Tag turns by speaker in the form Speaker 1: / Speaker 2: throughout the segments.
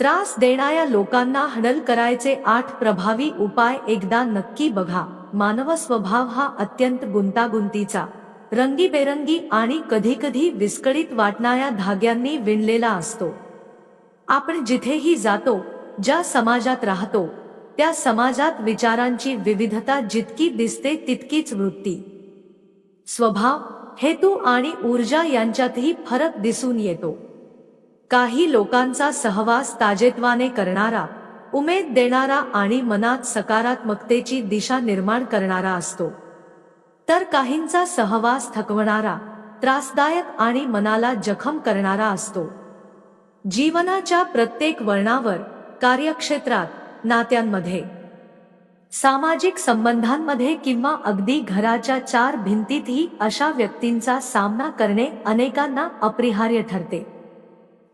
Speaker 1: त्रास देणाऱ्या लोकांना हडल करायचे आठ प्रभावी उपाय एकदा नक्की बघा. मानव स्वभाव हा अत्यंत गुंतागुंतीचा. रंगीबेरंगी आणि कधीकधी विस्कळीत वाटणाऱ्या धाग्यांनी विणलेला असतो. आपण जिथेही जातो ज्या समाजात राहतो त्या समाजात विचारांची विविधता जितकी दिसते तितकीच वृत्ती. स्वभाव हेतू आणि ऊर्जा यांच्यातही फरक दिसून येतो. काही लोकांचा सहवास ताजेत्वाने करणारा उमेद देणारा आणि मनात सकारात्मकतेची दिशा निर्माण करणारा असतो. तर काहींचा सहवास थकवणारा त्रासदायक आणि मनाला जखम करणारा असतो. जीवनाच्या प्रत्येक वळणावर कार्यक्षेत्रात नात्यांमध्ये सामाजिक संबंधांमध्ये किंवा अगदी घराच्या चार भिंतीतही अशा व्यक्तींचा सामना करणे अनेकांना अपरिहार्य ठरते.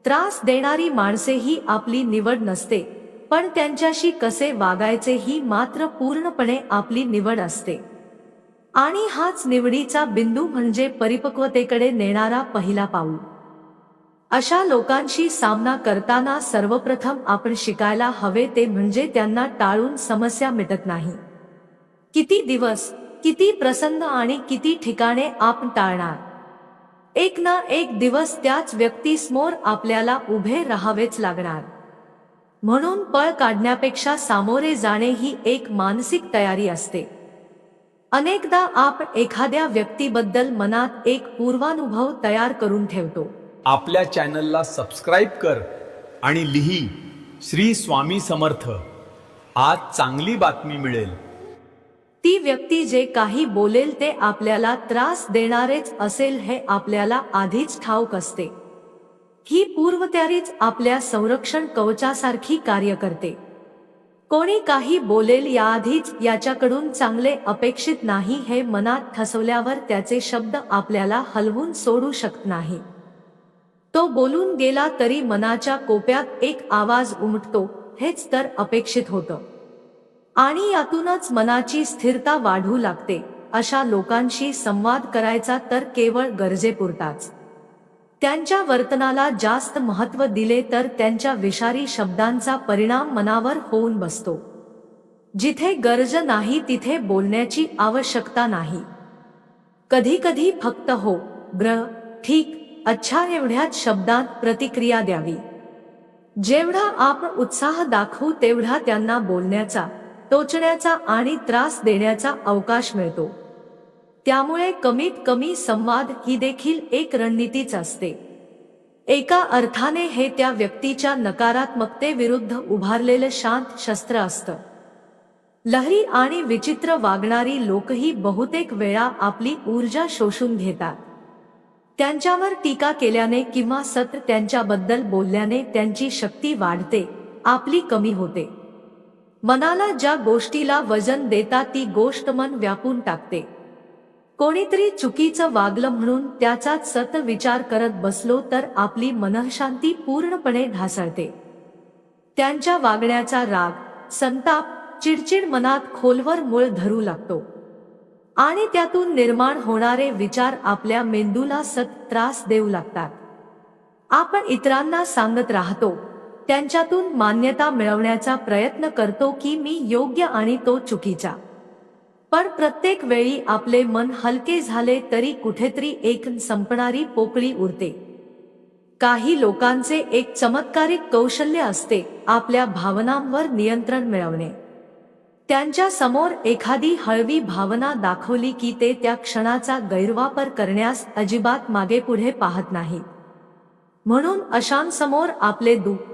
Speaker 1: त्रास देणारी माणसे ही आपली निवड नसते पण त्यांच्याशी कसे वागायचे ही मात्र पूर्णपणे आपली निवड असते. आणि हाच निवडीचा बिंदू म्हणजे परिपक्वतेकडे नेणारा पहिला पाऊल. अशा लोकांशी सामना करताना सर्वप्रथम आपण शिकायला हवे ते म्हणजे त्यांना टाळून समस्या मिटत नाही. किती दिवस किती प्रसन्न आणि किती ठिकाणे आपण टाळणार? एक ना एक दिवस त्याच व्यक्तीसमोर आपल्याला उभे राहावेच लागणार. म्हणून पळ काढण्यापेक्षा सामोरे जाणे ही एक मानसिक तयारी असते. अनेकदा आपण एखाद्या व्यक्तीबद्दल मनात एक पूर्वानुभव तयार करून ठेवतो.
Speaker 2: आपल्या चॅनलला सबस्क्राईब कर आणि लिही श्री स्वामी समर्थ. आज चांगली बातमी मिळेल.
Speaker 1: ती व्यक्ती जे काही बोलेल ते आपल्याला त्रास देणारेच असेल हे आपल्याला आधीच ठाऊक असते. ही पूर्वतयारीच आपल्या संरक्षण कवचासारखी कार्य करते. कोणी काही बोलेल याआधीच याच्याकडून चांगले अपेक्षित नाही हे मनात ठसवल्यावर त्याचे शब्द आपल्याला हलवून सोडू शकत नाही. तो बोलून गेला तरी मनाच्या कोप्यात एक आवाज उमटतो हेच तर अपेक्षित होतं. आणि यातूनच मनाची स्थिरता वाढू लागते. अशा लोकांशी संवाद करायचा तर केवळ गरजेपुरताच त्यांच्या वर्तनाला जास्त महत्त्व दिले तर त्यांच्या विषारी शब्दांचा परिणाम मनावर होऊन बसतो. जिथे गरज नाही तिथे बोलण्याची आवश्यकता नाही. कधी कधी फक्त हो ब्र ठीक अच्छा एवढ्याच शब्दात प्रतिक्रिया द्यावी. जेवढा आपण उत्साह दाखवू तेवढा त्यांना बोलण्याचा टोचण्याचा आणि त्रास देण्याचा अवकाश मिळतो. त्यामुळे कमीत कमी संवाद ही देखील एक रणनीतीच असते. एका अर्थाने हे त्या व्यक्तीच्या नकारात्मकतेविरुद्ध उभारलेलं शांत शस्त्र असतं. लहरी आणि विचित्र वागणारी लोकही बहुतेक वेळा आपली ऊर्जा शोषून घेतात. त्यांच्यावर टीका केल्याने किंवा सत्र त्यांच्याबद्दल बोलल्याने त्यांची शक्ती वाढते आपली कमी होते. मनाला ज्या गोष्टीला वजन देता ती गोष्ट मन व्यापून टाकते. कोणीतरी चुकीचं वागलं म्हणून त्याचाच सत विचार करत बसलो तर आपली मनःशांती पूर्णपणे ढासळते. त्यांच्या वागण्याचा राग संताप चिडचिड मनात खोलवर मूळ धरू लागतो. आणि त्यातून निर्माण होणारे विचार आपल्या मेंदूला सत त्रास देऊ लागतात. आपण इतरांना सांगत राहतो त्यांच्यातून मान्यता मिळवण्याचा प्रयत्न करतो की मी योग्य आणि तो चुकीचा. पण प्रत्येक वेळी आपले मन हलके झाले तरी कुठेतरी एक संपणारी पोकळी उरते काही लोकांचे एक चमत्कारिक कौशल्य असते आपल्या भावनांवर नियंत्रण मिळवणे. त्यांच्यासमोर एखादी हळवी भावना दाखवली की ते त्या क्षणाचा गैरवापर करण्यास अजिबात मागे पुढे पाहत नाही म्हणून अशांसमोर आपले दुःख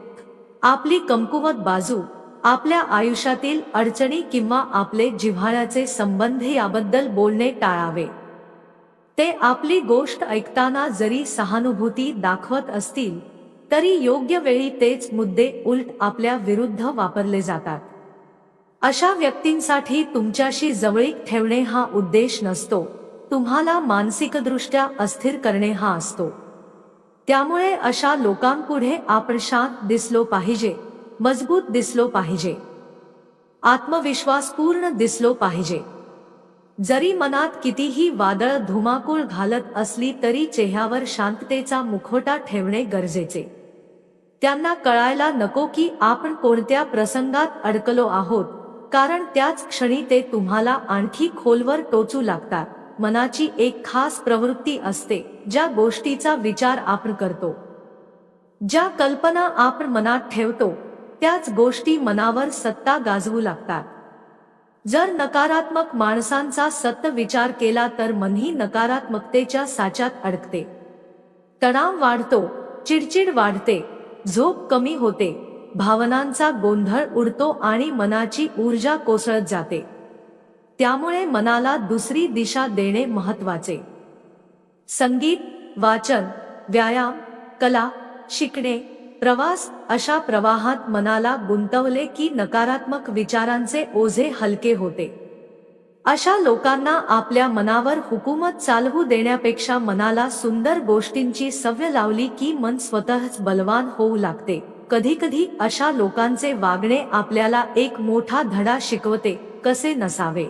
Speaker 1: आपली कमकुवत बाजू आपल्या आयुष्यातील अडचणी किंवा आपले जिव्हाळ्याचे संबंध याबद्दल बोलणे टाळावे. ते आपली गोष्ट ऐकताना जरी सहानुभूती दाखवत असतील तरी योग्य वेळी तेच मुद्दे उलट आपल्या विरुद्ध वापरले जातात. अशा व्यक्तींसाठी तुमच्याशी जवळीक ठेवणे हा उद्देश नसतो. तुम्हाला मानसिकदृष्ट्या अस्थिर करणे हा असतो. त्यामुळे अशा लोकांपुढे आपण शांत दिसलो पाहिजे मजबूत दिसलो पाहिजे. आत्मविश्वास पूर्ण दिसलो पाहिजे. जरी मनात कितीही वादळ धुमाकूळ घालत असली तरी चेहऱ्यावर शांततेचा मुखोटा ठेवणे गरजेचे. त्यांना कळायला नको की आपण कोणत्या प्रसंगात अडकलो आहोत कारण त्याच क्षणी ते तुम्हाला आणखी खोलवर टोचू लागतात. मनाची एक खास प्रवृत्ती असते ज्या गोष्टीचा विचार आपण करतो. ज्या कल्पना आपण मनात ठेवतो त्याच गोष्टी मनावर सत्ता गाजवू लागतात. जर नकारात्मक माणसांचा सत्य विचार केला तर मनही नकारात्मकतेच्या साच्यात अडकते. तणाव वाढतो चिडचिड वाढते झोप कमी होते भावनांचा गोंधळ उडतो आणि मनाची ऊर्जा कोसळत जाते. त्यामुळे मनाला दुसरी दिशा देणे महत्त्वाचे संगीत वाचन व्यायाम कला शिकणे प्रवास अशा प्रवाहात मनाला गुंतवले की नकारात्मक विचारांचे ओझे हलके होते. अशा लोकांना आपल्या मनावर हुकूमत चालवू देण्यापेक्षा मनाला सुंदर गोष्टींची सवय लावली की मन स्वतःच बलवान होऊ लागते. कधी कधी अशा लोकांचे वागणे आपल्याला एक मोठा धडा शिकवते कसे नसावे?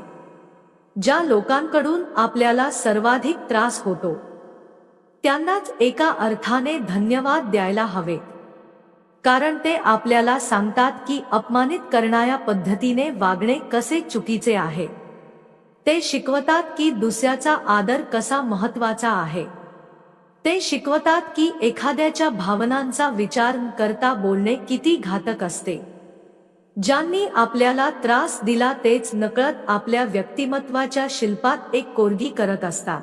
Speaker 1: ज्या लोकांकडून आपल्याला सर्वाधिक त्रास होतो त्यांनाच एका अर्थाने धन्यवाद द्यायला हवे कारण ते आपल्याला सांगतात की अपमानित करणाऱ्या पद्धतीने वागणे कसे चुकीचे आहे. ते शिकवतात की दुसऱ्याचा आदर कसा महत्त्वाचा आहे. ते शिकवतात की एखाद्याच्या भावनांचा विचार करता बोलणे किती घातक असते. ज्यांनी आपल्याला त्रास दिला तेच नकळत आपल्या व्यक्तिमत्वाच्या शिल्पात एक कोरगी करत असतात.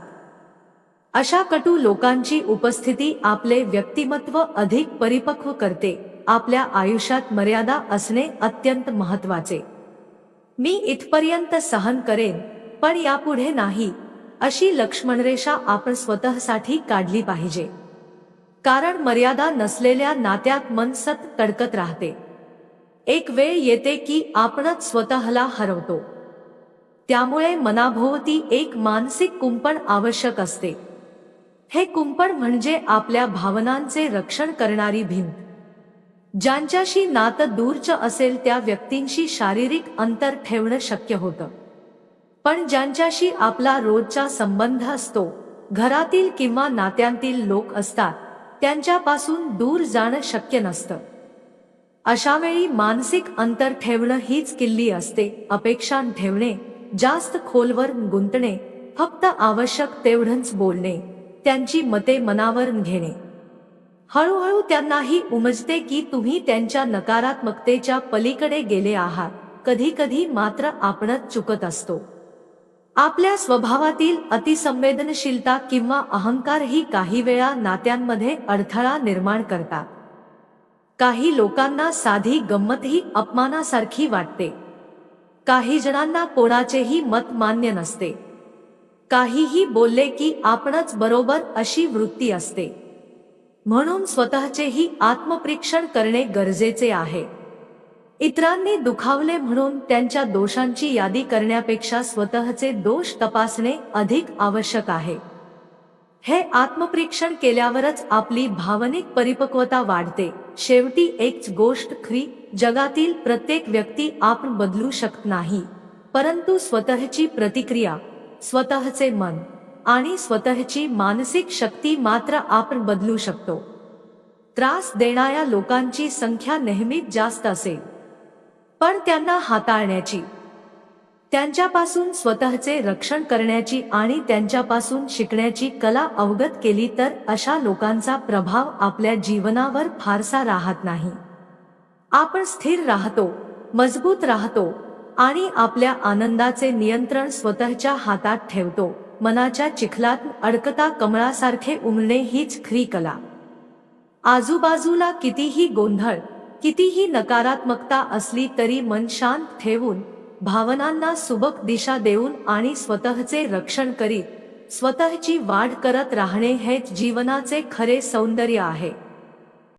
Speaker 1: अशा कटू लोकांची उपस्थिती आपले व्यक्तिमत्व अधिक परिपक्व करते आपल्या आयुष्यात मर्यादा असणे अत्यंत महत्त्वाचे मी इथपर्यंत सहन करेन पण यापुढे नाही अशी लक्ष्मणरेषा आपण स्वतःसाठी काढली पाहिजे. कारण मर्यादा नसलेल्या नात्यात मन सत तडकत राहते. एक वेळ येते की आपणच स्वतःला हरवतो. त्यामुळे मनाभोवती एक मानसिक कुंपण आवश्यक असते. हे कुंपण म्हणजे आपल्या भावनांचे रक्षण करणारी भिंत. ज्यांच्याशी नातं दूरच असेल त्या व्यक्तींशी शारीरिक अंतर ठेवणं शक्य होतं. पण ज्यांच्याशी आपला रोजचा संबंध असतो घरातील किंवा नात्यांतील लोक असतात त्यांच्यापासून दूर जाणं शक्य नसतं. अशा वेळी मानसिक अंतर ठेवणं हीच किल्ली असते. अपेक्षा ठेवणे जास्त खोलवर गुंतणे फक्त आवश्यक तेवढंच बोलणे त्यांची मते मनावर घेणे. हळूहळू त्यांनाही उमजते की तुम्ही त्यांच्या नकारात्मकतेच्या पलीकडे गेले आहात. कधी कधी मात्र आपणच चुकत असतो. आपल्या स्वभावातील अतिसंवेदनशीलता किंवा अहंकार ही काही वेळा नात्यांमध्ये अडथळा निर्माण करतात. काही लोकांना साधी गंमतही अपमानासारखी वाटते. काही जणांना कोणाचेही मत मान्य नसते. काहीही बोलले की आपणच बरोबर अशी वृत्ती असते. म्हणून स्वतःचेही आत्मपरीक्षण करणे गरजेचे आहे. इतरांनी दुखावले म्हणून त्यांच्या दोषांची यादी करण्यापेक्षा स्वतःचे दोष तपासणे अधिक आवश्यक आहे. हे आत्मपरीक्षण केल्यावरच आपली भावनिक परिपक्वता वाढते. शेवटी एकच गोष्ट खरी जगातील प्रत्येक व्यक्ती आपण बदलू शकत नाही. परंतु स्वतःची प्रतिक्रिया स्वतःचे मन आणि स्वतःची मानसिक शक्ती मात्र आपण बदलू शकतो. त्रास देणाऱ्या लोकांची संख्या नेहमीच जास्त असेल. पण त्यांना हाताळण्याची त्यांच्यापासून स्वतःचे रक्षण करण्याची आणि त्यांच्यापासून शिकण्याची कला अवगत केली तर अशा लोकांचा प्रभाव आपल्या जीवनावर फारसा राहत नाही. आपण स्थिर राहतो मजबूत राहतो आणि आपल्या आनंदाचे नियंत्रण स्वतःच्या हातात ठेवतो. मनाच्या चिखलात अडकता कमळासारखे उमलणे हीच खरी कला. आजूबाजूला कितीही गोंधळ कितीही नकारात्मकता असली तरी मन शांत ठेवून भावनांना सुबक दिशा देऊन आणि स्वतःचे रक्षण करीत स्वतःची वाढ करत राहणे हेच जीवनाचे खरे सौंदर्य आहे.